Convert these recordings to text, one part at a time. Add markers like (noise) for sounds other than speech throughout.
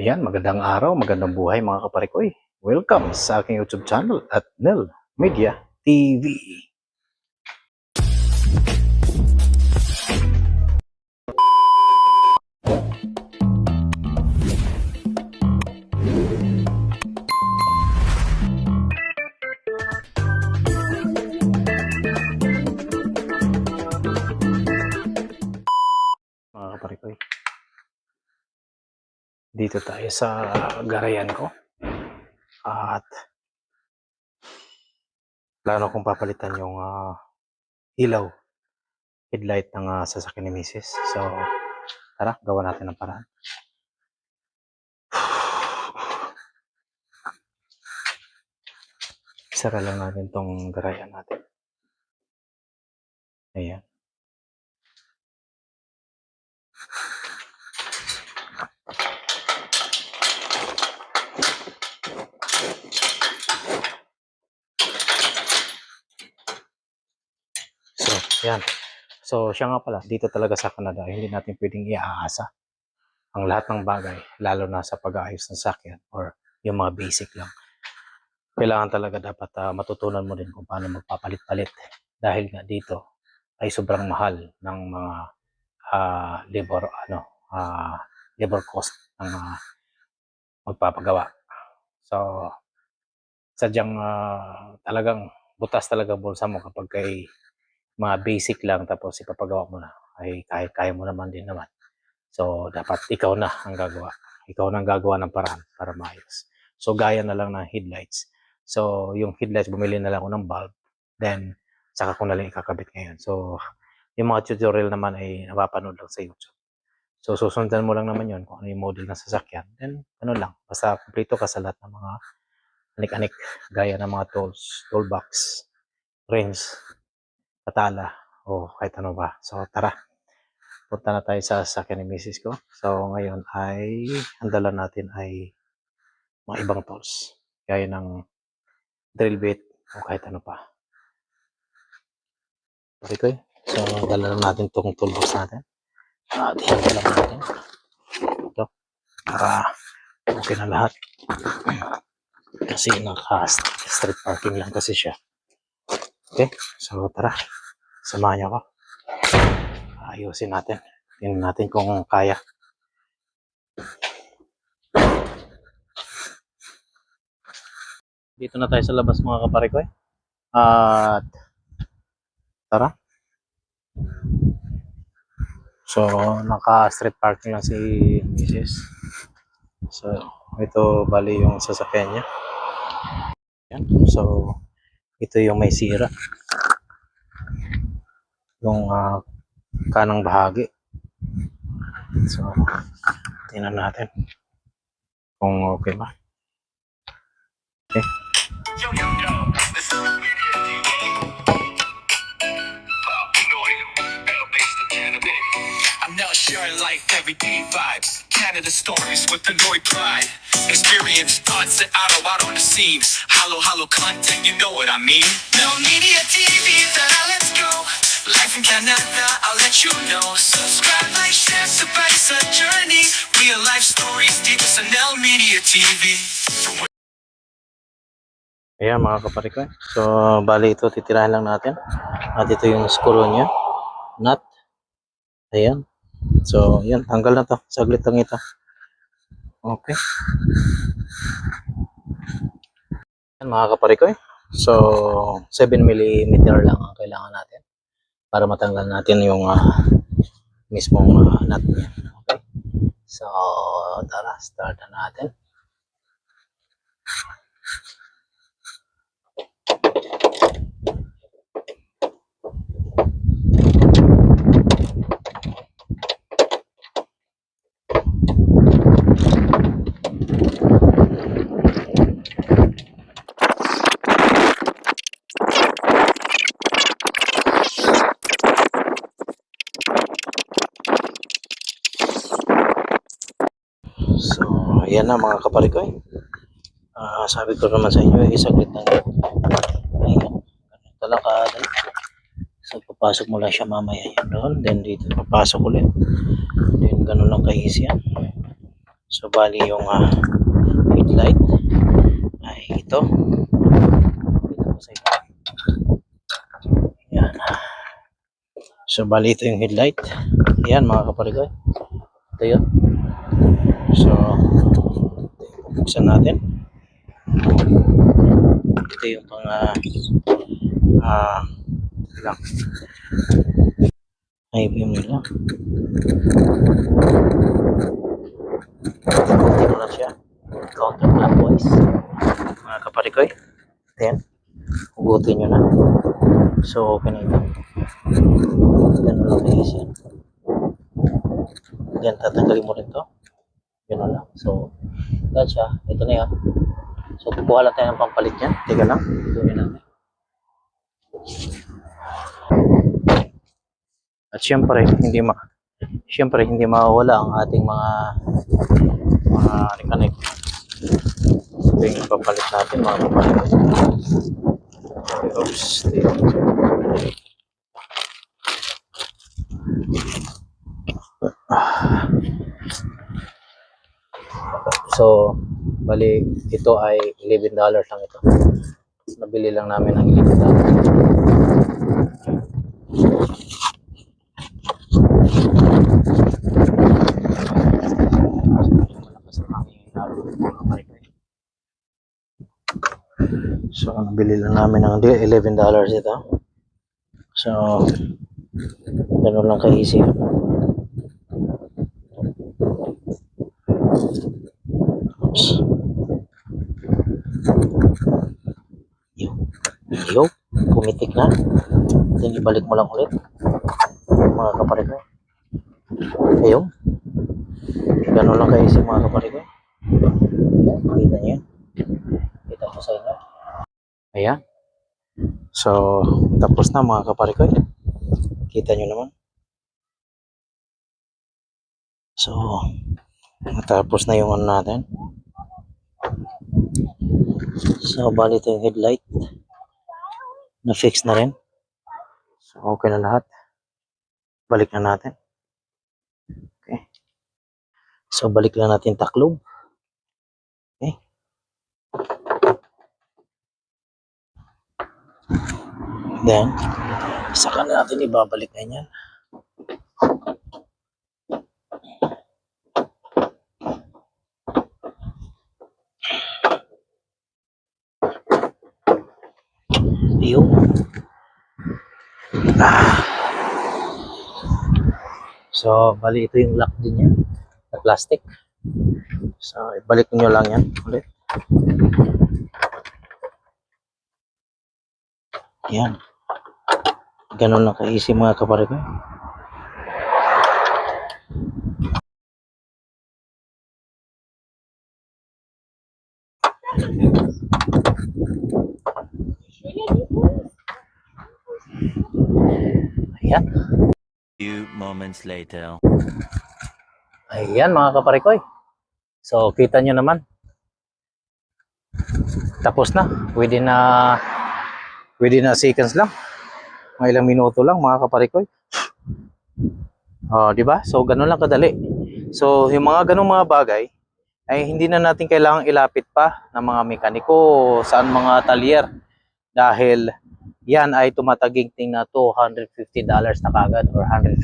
Ayan, magandang araw, magandang buhay mga kaparikoy. Welcome sa aking YouTube channel at Nel Media TV. Dito tayo sa garayan ko. At plano kong papalitan yung ah, ilaw, headlight ng ah, sasakyan ni Mrs. So, tara, gawa natin ng paraan. (sighs) Sara lang natin tong garayan natin. Ayan. So, yan. So, siya nga pala, dito talaga sa Canada, hindi natin pwedeng iaasa ang lahat ng bagay, lalo na sa pag-aayos ng sakyan or yung mga basic lang. Kailangan talaga dapat ah, matutunan mo din kung paano magpapalit-palit dahil nga dito ay sobrang mahal ng mga ah, labor ano ah, labor cost ng mga magpapagawa. So sadyang ah, talagang butas talaga bulsa mo kapag kay mga basic lang tapos ipapagawa mo na ay kaya, kaya mo naman din naman. So, dapat ikaw na ang gagawa. Ikaw na ang gagawa ng paraan para maayos. So, gaya na lang ng headlights. So, yung headlights, bumili na lang ako ng bulb. Then, saka ko na lang ikakabit ngayon. So, yung mga tutorial naman ay napapanood lang sa YouTube. So, susundan mo lang naman yun kung ano yung model ng sasakyan. Then, ano lang, basta kumplito ka sa lahat ng mga anik-anik, gaya ng mga tools, toolbox, rings, patala, o kahit ano ba. So, tara punta na tayo sa sasakyan ni Mrs. ko. So, ngayon ay, ang dala natin ay mga ibang tools. Gaya ng drill bit o kahit ano pa. Okay ko So, dala na natin itong toolbox natin. At yan lang natin. Ito. Para okay na lahat. Kasi naka-street parking lang kasi siya. Okay. So, tara. Samahan niyo ako ayusin natin. Tingnan natin kung kaya. Dito na tayo sa labas mga kaparikoy. At tara. So, naka-street parking lang si Mrs. So, ito bali yung sasakyan niya. Yan. So, ito yung may sira. Yung ah, kanang bahagi. So, tingnan natin kung okay ba. Okay. Canada stories with the Lloyd pride. Experience thoughts that auto out on the seams. Hollow, hollow content, you know what I mean. No media TV, tara, let's Canada, I'll let you know. Subscribe, like, share, sabay sa journey. Real life stories dito sa Nel Media TV. Ayan mga kaparikoy. So, bali ito, titirahan lang natin. At ito yung screw niya. Nut. Ayan. So, ayan, tanggal na to. Saglit lang ito. Okay. Ayan mga kaparikoy. So, 7 mm lang ang kailangan natin para matanggal natin yung ah, mismong ah, nut niya. Okay. So, tara, start na natin. So, ayan na mga kaparikoy. Ah, sabi ko naman sa inyo, isaglit lang. Ayan. Lang kadali. So, papasok mo lang siya mamaya yan doon. Then, dito papasok ulit. Then, ganun lang ka-easy yan. So, bali yung ah, headlight ay ito. Ito ko sa ito. Yan. So, bali ito yung headlight. Yan, mga kaparigoy. Ito yun. So, buksan natin. Ito yung pang ah, ah, ito lang. Ay, yung. Kunti mo lang siya. Counterclockwise. Mga kaparikoy. Then, hugutin nyo na. So, na ito. Ganun lang yan. Then, tatanggalin mo rin to. Ganun lang. So, siya. Ito na yan. So, kukuha lang tayo ng pampalit niya. Teka lang. Gawin natin. At syempre, hindi ma syempre hindi mawawala ang ating mga mga mechanic. Ito yung papalit natin mga kapalit. Oops. So, bali, ito ay $11 lang ito. Nabili lang namin $11. ang hangin yung araw mga pare-pare. So, nabili lang namin ng deal, $11 ito. So, ganun lang ka-easy. Oops. Yo. Yo. Pumitik na. Then, ibalik mo lang ulit. Mga kapare ko. Ayun. Ganun lang kayo si mga kapatid ko. Ayan, Kita niyo. Kita ko sa inyo. Ayan. So, tapos na mga kapatid ko. Kita niyo naman. So, natapos na yung ano natin. So, bali ito yung headlight. Na-fix na rin. So, okay na lahat. Balik na natin. So, balik lang natin taklob. Okay. Then, saka na natin ibabalik na yan. Ah. So, bali ito yung lock din yan na plastic. So, ibalik nyo lang yan ulit. Yan. Ganun lang ka-easy mga kapare ko. Ayan. Few moments later. Ayan mga kaparikoy. So kita nyo naman. Tapos na. Within na within na seconds lang. Mga ilang minuto lang mga kaparikoy. Oh, di ba? So ganun lang kadali. So yung mga ganung mga bagay ay hindi na natin kailangang ilapit pa ng mga mekaniko saan mga talyer dahil yan ay tumataginting na $250 na kagad or $150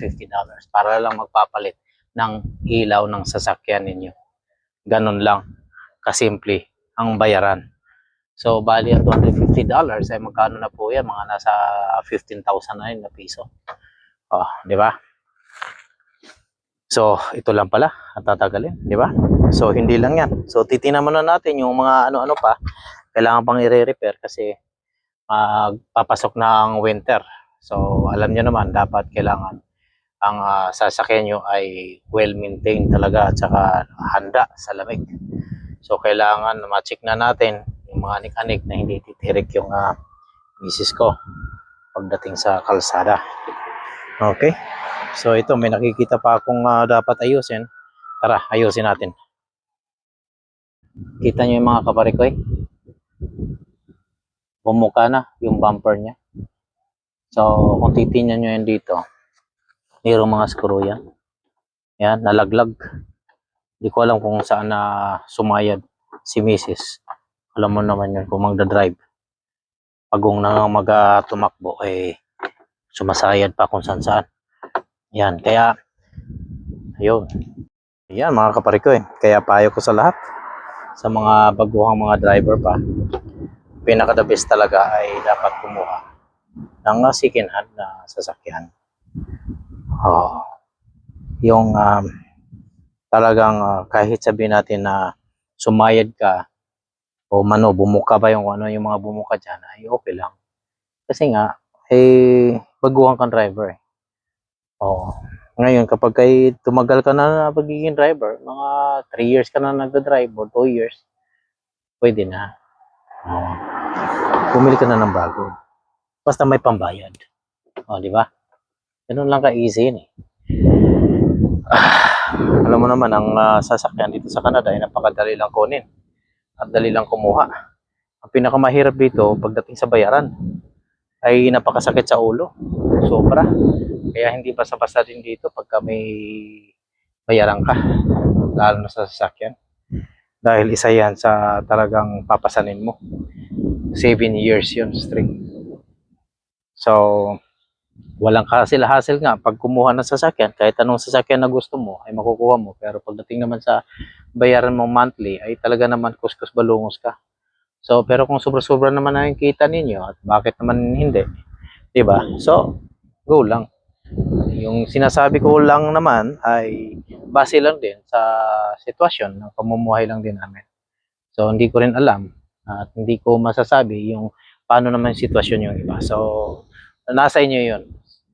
para lang magpapalit ng ilaw ng sasakyan ninyo. Ganun lang kasimple ang bayaran. So, bali ang $250 ay magkano na po yan? Mga nasa 15,000 na yun na piso. Oh, di ba? So, ito lang pala ang tatagalin, di ba? So, hindi lang yan. So, titingnan muna natin yung mga ano-ano pa. Kailangan pang i-repair kasi magpapasok na ang winter. So, alam nyo naman, dapat kailangan ang ah, sasakyan nyo ay well-maintained talaga at saka handa sa lamig. So, kailangan ma-check na natin yung mga anik-anik na hindi titirik yung uh, misis ko pagdating sa kalsada. Okay? So, ito, may nakikita pa akong ah, dapat ayusin. Tara, ayusin natin. Kita nyo yung mga kaparikoy? Bumuka na yung bumper niya. So, kung titingnan nyo yan dito, mayroong mga screw yan. Yan, nalaglag. Hindi ko alam kung saan na sumayad si Mrs. Alam mo naman yun kung magdadrive. Pagong na nga mag ah, tumakbo, eh, sumasayad pa kung saan saan. Yan, kaya, ayun. Yan, mga kapare ko eh. Kaya payo ko sa lahat, sa mga baguhang mga driver pa, pinaka the best talaga ay dapat kumuha ng uh, second hand na sasakyan. Oh, yung um, talagang ah, kahit sabihin natin na sumayad ka o mano, bumuka ba yung ano yung mga bumuka dyan, ay okay lang. Kasi nga, eh, baguhan kang driver. Oo. Ngayon, kapag kay tumagal ka na na pagiging driver, mga 3 years ka na nagda-drive or 2 years, pwede na. Oo. Bumili ka na ng bago. Basta may pambayad. O, di ba? Ganun lang ka-easy yun eh. Ah, alam mo naman, ang ah, sasakyan dito sa Canada ay napakadali lang kunin at dali lang kumuha. Ang pinakamahirap dito pagdating sa bayaran ay napakasakit sa ulo. Sobra. Kaya hindi basta-basta din dito pagka may bayaran ka. Lalo na sa sasakyan. Dahil isa yan sa talagang papasanin mo. Seven years yun straight. So, walang hassle-hassle nga pag kumuha ng sasakyan, kahit anong sasakyan na gusto mo ay makukuha mo. Pero pagdating naman sa bayaran mo monthly, ay talaga naman kuskus balungos ka. So, pero kung sobra-sobra naman na yung kita ninyo, at bakit naman hindi? 'Di ba? So, go lang. Yung sinasabi ko lang naman ay base lang din sa sitwasyon ng pamumuhay lang din namin. So, hindi ko rin alam at hindi ko masasabi yung paano naman yung sitwasyon yung iba. So, nasa inyo yun.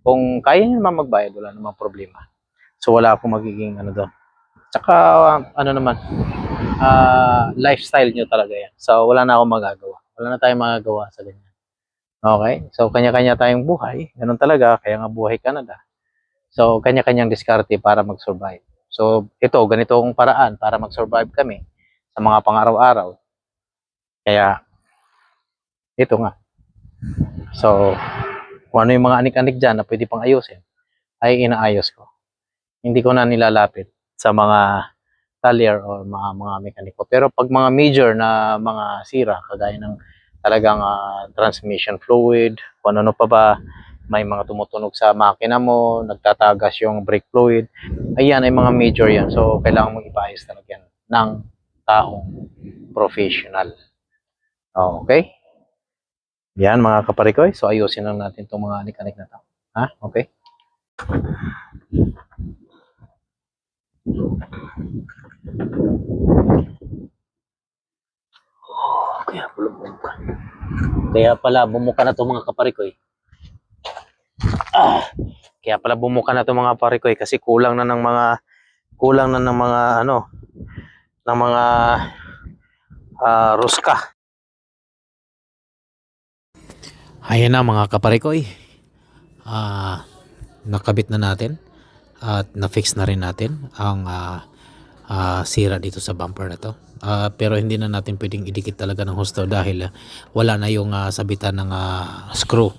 Kung kaya nyo naman magbayad, wala namang problema. So, wala akong magiging ano doon. Tsaka, ano naman, ah, lifestyle nyo talaga yan. So, wala na akong magagawa. Wala na tayong magagawa sa ganyan. Okay? So, kanya-kanya tayong buhay. Ganun talaga. Kaya nga buhay Canada. So, kanya-kanyang diskarte para mag-survive. So, ito, ganito ang paraan para mag-survive kami sa mga pang-araw-araw. Kaya, ito nga. So, kung ano yung mga anik-anik dyan na pwede pang ayusin, ay inaayos ko. Hindi ko na nilalapit sa mga talyer o mga mga mekaniko. Pero pag mga major na mga sira, kagaya ng talagang ah, transmission fluid, kung ano pa ba, may mga tumutunog sa makina mo, nagtatagas yung brake fluid, ayan ay mga major yan. So, kailangan mong ipaayos talaga yan ng taong professional. Okay? Yan mga kaparikoy. So, ayusin lang natin itong mga anik-anik na to. Ha? Okay? Kaya pala bumuka. Kaya pala bumuka na to mga kaparikoy. Ah, kaya pala bumuka na to mga kaparikoy kasi kulang na ng mga kulang na ng mga ano ng mga ah, ruska. Ayan na mga kaparikoy. Ah, nakabit na natin at na-fix na rin natin ang ah, ah, sira dito sa bumper na to. Ah, pero hindi na natin pwedeng idikit talaga ng husto dahil ah, wala na yung ah, sabitan ng ah, screw.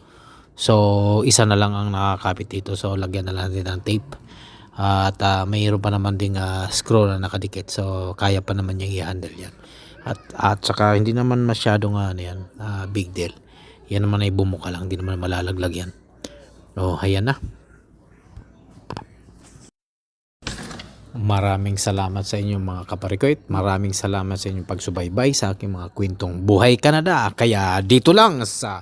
So, isa na lang ang nakakapit dito. So, lagyan na lang natin ng tape. Ah, at ah, mayroon pa naman ding ah, screw na nakadikit. So, kaya pa naman niyang i-handle yan. At, at saka hindi naman masyadong ano yan, ah, big deal. Yan naman ay bumuka lang. Hindi naman malalaglag yan. Oh, ayan na. Maraming salamat sa inyong mga kaparikoy. Maraming salamat sa inyong pagsubaybay sa aking mga kwentong Buhay Canada. Kaya dito lang sa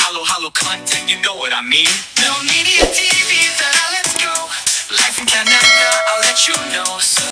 Hollow, hollow content, you know what I mean. No media TV, I let's go. Life in Canada, I'll let you know. So